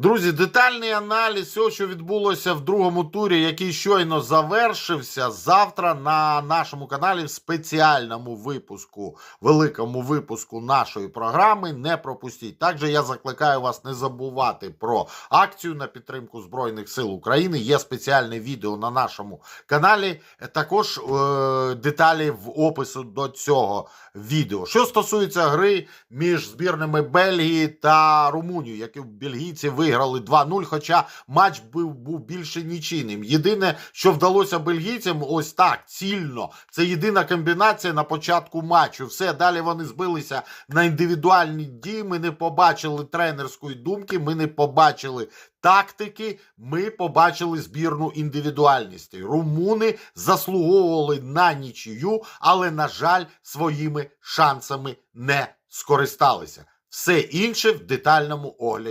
Друзі, детальний аналіз всього, що відбулося в другому турі, який щойно завершився. Завтра на нашому каналі в спеціальному випуску, великому випуску нашої програми. Не пропустіть. Також я закликаю вас не забувати про акцію на підтримку Збройних сил України. Є спеціальне відео на нашому каналі. Також е, деталі в опису до цього відео. Що стосується гри між збірними Бельгії та Румунії, які бельгійці виграли 2-0, хоча матч був, був більше нічийним. Єдине, що вдалося бельгійцям, ось так цільно. Це єдина комбінація на початку матчу. Все далі вони збилися на індивідуальні дії. Ми не побачили тренерської думки, ми не побачили тактики. Ми побачили збірну індивідуальність. Румуни заслуговували на нічию, але, на жаль, своїми шансами не скористалися. Все інше в детальному огляді.